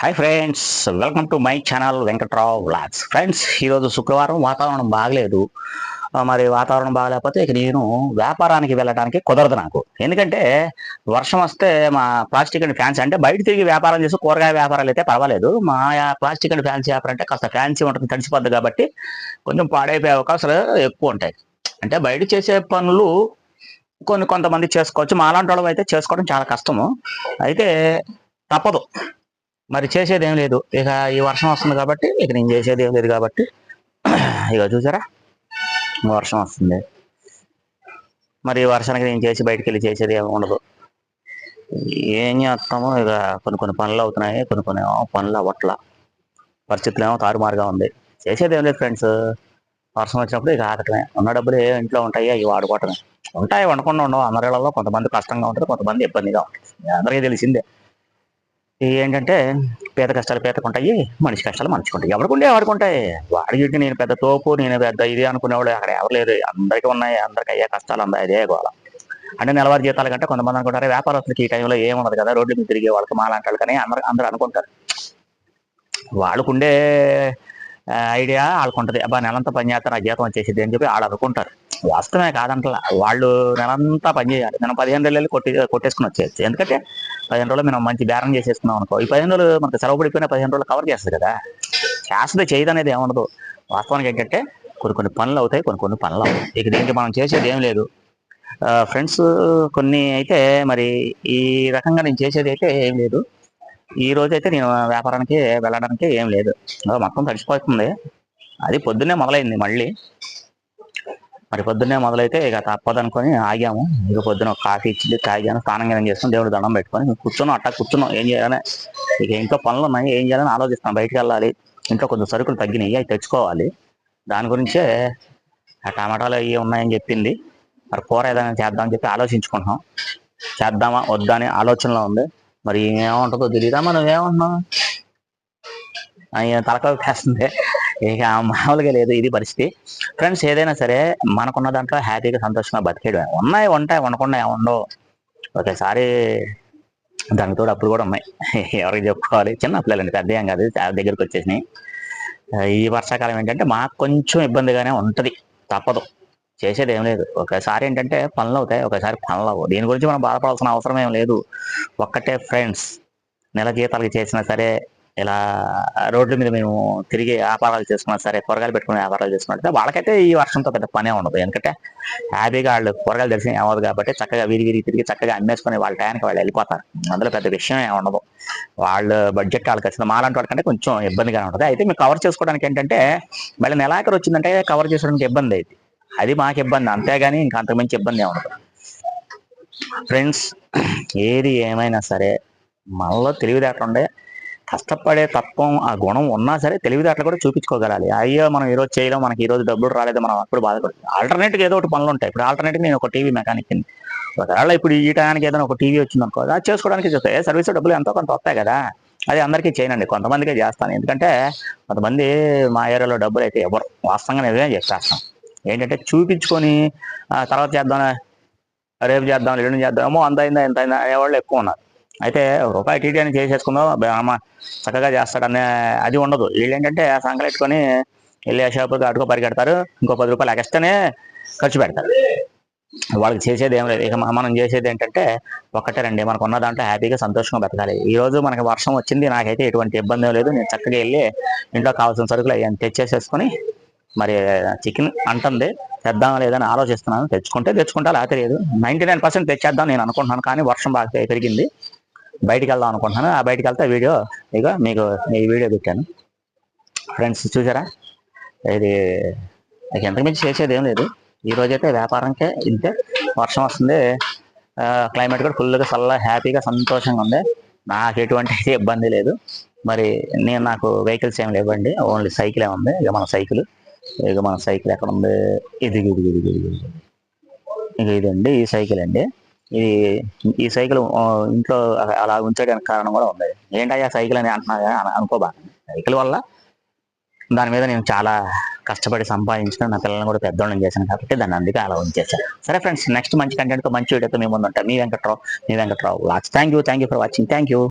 Hi friends welcome to my channel Venkatrao vlogs friends ఈరోజు శుక్రవారం వాతావరణం బాగలేదు. మరి వాతావరణం బాగలేకపోతే ఇక నేను వ్యాపారానికి వెళ్ళడానికి కుదరదు నాకు. ఎందుకంటే వర్షం వస్తే మా ప్లాస్టిక్ అండ్ ఫ్యాన్సీ అంటే బయట తిరిగి వ్యాపారం చేసి కూరగాయ వ్యాపారాలు అయితే పర్వాలేదు. మా ప్లాస్టిక్ అండ్ ఫ్యాన్సీ వ్యాపారం అంటే కాస్త ఫ్యాన్సీ ఉంటుంది తడిసిపోద్ది కాబట్టి కొంచెం పాడైపోయే అవకాశాలు ఎక్కువ ఉంటాయి. అంటే బయట చేసే పనులు కొన్ని కొంతమంది చేసుకోవచ్చు. మాలాంటి వాళ్ళు అయితే చేసుకోవడం చాలా కష్టము. అయితే తప్పదు. మరి చేసేది ఏం లేదు. ఇక ఈ వర్షం వస్తుంది కాబట్టి ఇక నేను చేసేది ఏం లేదు కాబట్టి ఇక చూసారా? వర్షం వస్తుంది. మరి ఈ వర్షానికి నేను చేసి బయటికి వెళ్ళి చేసేది ఏమి ఉండదు. ఏం చేస్తామో ఇక కొన్ని కొన్ని పనులు అవుతున్నాయి కొన్ని కొన్ని ఏమో పనులు అవ్వట్ల. పరిస్థితులు ఏమో తారుమారుగా ఉంది. చేసేది ఏం లేదు ఫ్రెండ్స్. వర్షం వచ్చినప్పుడు ఇక ఆగటమే. ఉన్న డబ్బులు ఏ ఇంట్లో ఉంటాయి అవి వాడుకోవటమే. ఉంటాయి వండకుండా ఉండవు. అందరిలో కొంతమంది కష్టంగా ఉంటుంది కొంతమంది ఇబ్బందిగా ఉంటుంది. అందరికీ తెలిసిందే. ఏంటంటే పేద కష్టాలు పేదకుంటాయి మనిషి కష్టాలు మనిషికి ఉంటాయి ఎవరికి ఉండే వాడుకుంటాయి ఉంటాయి వాడికి నేను పెద్ద తోపు నేను పెద్ద ఇది అనుకునేవాడు అక్కడ ఎవరు లేదు అందరికీ ఉన్నాయి అందరికి అయ్యే కష్టాలు అందా అదే గోల. అంటే నెలవారి జీతాల కంటే కొంతమంది అనుకుంటారు వ్యాపారస్తులకి ఈ టైంలో ఏమున్నది కదా రోడ్డు మీద తిరిగే వాళ్ళకి మాలాంటి కానీ అందరు అందరూ అనుకుంటారు. వాళ్ళకుండే ఐడియా వాళ్ళకు ఉంటుంది అబ్బా నెలంతా పని చేస్తారు ఆ జీతం వచ్చేసింది అని చెప్పి వాళ్ళు అనుకుంటారు. వాస్తవమే కాదంటలా. వాళ్ళు నెలంతా పని చేయాలి. మనం పదిహేను రోజులు వెళ్ళి కొట్టి కొట్టేసుకుని వచ్చేయచ్చు. ఎందుకంటే పదిహేను రోజులు మనం మంచి బేరం చేసేసుకున్నాం అనుకో ఈ పదిహేను రోజులు మనకు సెలవు పడిపోయిన పదిహేను రోజులు కవర్ చేస్తుంది కదా. చేస్తుంది చేయదు అనేది ఏముండదు. వాస్తవానికి ఏంటంటే కొన్ని కొన్ని పనులు అవుతాయి కొన్ని కొన్ని పనులు అవుతాయి ఇక దీనికి మనం చేసేది ఏం లేదు. ఫ్రెండ్స్ కొన్ని అయితే మరి ఈ రకంగా నేను చేసేది అయితే ఏం లేదు. ఈ రోజు అయితే నేను వ్యాపారానికి వెళ్ళడానికి ఏం లేదు. మొత్తం తడిసిపోతుంది. అది పొద్దున్నే మొదలైంది మళ్ళీ. మరి పొద్దున్నే మొదలైతే ఇక తప్పదనుకొని ఆగాము. ఇక పొద్దున కాఫీ ఇచ్చింది తాగాను స్నానం గినం చేసుకుని దేవుడు దండం పెట్టుకొని కూర్చున్నాం అట్టా కూర్చున్నాం. ఏం చేయాలని ఇక ఇంట్లో పనులు ఉన్నాయి ఏం చేయాలని ఆలోచిస్తాం బయటికి వెళ్ళాలి ఇంట్లో కొంచెం సరుకులు తగ్గినాయి అవి తెచ్చుకోవాలి. దాని గురించే టమాటాలు అవి ఉన్నాయని చెప్పింది. మరి కూర ఏదైనా చేద్దామని చెప్పి ఆలోచించుకుంటున్నాం. చేద్దామా వద్దా అని ఆలోచనలో ఉంది. మరి ఏముంటుందో తెలియదా మనం ఏమంటున్నాం ఆయన తలకాయ వేస్తుంది ఇక మామూలుగా లేదు ఇది పరిస్థితి. ఫ్రెండ్స్ ఏదైనా సరే మనకున్న దాంట్లో హ్యాపీగా సంతోషంగా బతికేయడం. ఉన్నాయి ఉంటాయి ఉండకుండా ఉండవు. ఒకసారి దానికి తోడు అప్పుడు కూడా ఉన్నాయి. ఎవరికి చెప్పుకోవాలి? చిన్న పిల్లలండి పెద్ద ఏం కాదు చాలా దగ్గరికి వచ్చేసినాయి. ఈ వర్షాకాలం ఏంటంటే మాకు కొంచెం ఇబ్బందిగానే ఉంటుంది తప్పదు. చేసేది ఏం లేదు. ఒకసారి ఏంటంటే పనులు అవుతాయి ఒకసారి పనులు అవ్వవు. దీని గురించి మనం బాధపడాల్సిన అవసరం ఏం లేదు. ఒక్కటే ఫ్రెండ్స్ నెల జీతాలకి చేసినా సరే ఇలా రోడ్ల మీద మేము తిరిగి వ్యాపారాలు చేసుకున్నా. సరే కూరగాయలు పెట్టుకుని వ్యాపారాలు చేసుకున్నట్టు వాళ్ళకైతే ఈ వర్షంతో పెద్ద పనే ఉండదు. ఎందుకంటే హ్యాపీగా వాళ్ళు కూరగాయలు తెలిసి ఏమవుతుంది కాబట్టి చక్కగా వీరి వీరికి తిరిగి చక్కగా అమ్మేసుకొని వాళ్ళ టయానికి వాళ్ళు వెళ్ళిపోతారు. అందులో పెద్ద విషయం ఏమి ఉండదు. వాళ్ళ బడ్జెట్ వాళ్ళకి వచ్చింది మాలాంటి వాళ్ళకంటే కొంచెం ఇబ్బందిగా ఉంటుంది. అయితే మేము కవర్ చేసుకోవడానికి ఏంటంటే మళ్ళీ నెలాఖరు వచ్చిందంటే కవర్ చేసుకోవడానికి ఇబ్బంది అయింది అది మాకు ఇబ్బంది. అంతేగాని ఇంకా అంతకుమించి ఇబ్బంది ఏమి ఉండదు. ఫ్రెండ్స్ ఏది ఏమైనా సరే మనలో తెలివితేటలు కష్టపడే తత్వం ఆ గుణం ఉన్నా సరే తెలివితేటలు కూడా చూపించుకోగలాలి. అయ్యో మనం ఈ రోజు చేయలేం మనకి ఈ రోజు డబ్బులు రాలేదు మనం అప్పుడు బాధపడుతుంది ఆల్టర్నేట్గా ఏదో ఒకటి పనులు ఉంటాయి. ఇప్పుడు ఆల్టర్నేట్గా నేను ఒక టీవీ మెకానిక్ ఒకవేళ ఇప్పుడు ఈ టయానికి ఏదైనా ఒక టీవీ వచ్చింది అనుకో అది చేసుకోవడానికి చూస్తే సర్వీస్ డబ్బులు ఎంతో కొంత వస్తాయి కదా అది అందరికీ చేయనండి. కొంతమందికే చేస్తాను. ఎందుకంటే కొంతమంది మా ఏరియాలో డబ్బులు అయితే ఎవరు? వాస్తవంగా నిజమే చేసేస్తాం ఏంటంటే చూపించుకొని తర్వాత చేద్దాం రేపు చేద్దాం ఎల్లుండి చేద్దామో అంత అయిందా ఎంత అయిందా అనేవాళ్ళు ఎక్కువ ఉన్నారు. అయితే రూపాయి టీటీ అని చేసేసుకుందాం. అమ్మ చక్కగా చేస్తాడనే అది ఉండదు. వీళ్ళు ఏంటంటే ఆ సంకలెట్టుకొని వెళ్ళి ఆ షాపుకి అటుకో పరిగెడతారు. ఇంకో పది రూపాయలు ఎక్స్ట్రానే ఖర్చు పెడతారు. వాళ్ళకి చేసేది ఏం లేదు. ఇక మనం చేసేది ఏంటంటే ఒక్కటే రండి. మనకు ఉన్న దాంట్లో హ్యాపీగా సంతోషంగా బతకాలి. ఈ రోజు మనకి వర్షం వచ్చింది. నాకైతే ఎటువంటి ఇబ్బంది లేదు. నేను చక్కగా వెళ్ళి ఇంట్లో కావాల్సిన సరుకులు అవి తెచ్చేసేసుకొని మరి చికెన్ అంటుంది. తెద్దాం లేదని ఆలోచిస్తున్నాను. తెచ్చుకుంటే తెచ్చుకుంటా లేకపోతే లేదు. నైంటీ నైన్ పర్సెంట్ తెచ్చేద్దాం నేను అనుకుంటున్నాను. కానీ వర్షం బాగా పెరిగింది. బయటికి వెళ్దాం అనుకుంటున్నాను. ఆ బయటికి వెళ్తే వీడియో ఇక మీకు ఈ వీడియో పెట్టాను. ఫ్రెండ్స్ చూసారా? ఇది నాకు ఎంతకుమించి చేసేది ఏం లేదు. ఈ రోజైతే వ్యాపారంకే ఇంతే. వర్షం వస్తుంది. క్లైమేట్ కూడా ఫుల్గా చల్ల హ్యాపీగా సంతోషంగా ఉంది. నాకు ఎటువంటి ఇబ్బంది లేదు. మరి నేను నాకు వెహికల్స్ ఏమి లేవండి. ఓన్లీ సైకిల్ ఉంది. ఇక మన సైకిల్ ఇక మన సైకిల్ ఎక్కడ ఉంది? ఇది ఇది ఇది ఇది ఇది ఇక ఇదండి ఈ సైకిల్ అండి. ఇది ఈ సైకిల్ ఇంట్లో అలా ఉంచడానికి కారణం కూడా ఉంది. ఏంటయ్యా సైకిల్ అని అంటున్నా అనుకోబా. సైకిల్ వల్ల దాని మీద నేను చాలా కష్టపడి సంపాదించిన నా పిల్లల్ని కూడా పెద్దోళ్ళని చేశాను కాబట్టి దాన్ని అందుకే అలా ఉంచేసాను సరే ఫ్రెండ్స్ నెక్స్ట్ మంచి కంటెంట్తో మంచి వీడియోతో మేము ముందు ఉంటాం. మీ వెంకట్రావు మీ Venkatrao. Lakhs thank you thank you for watching thank you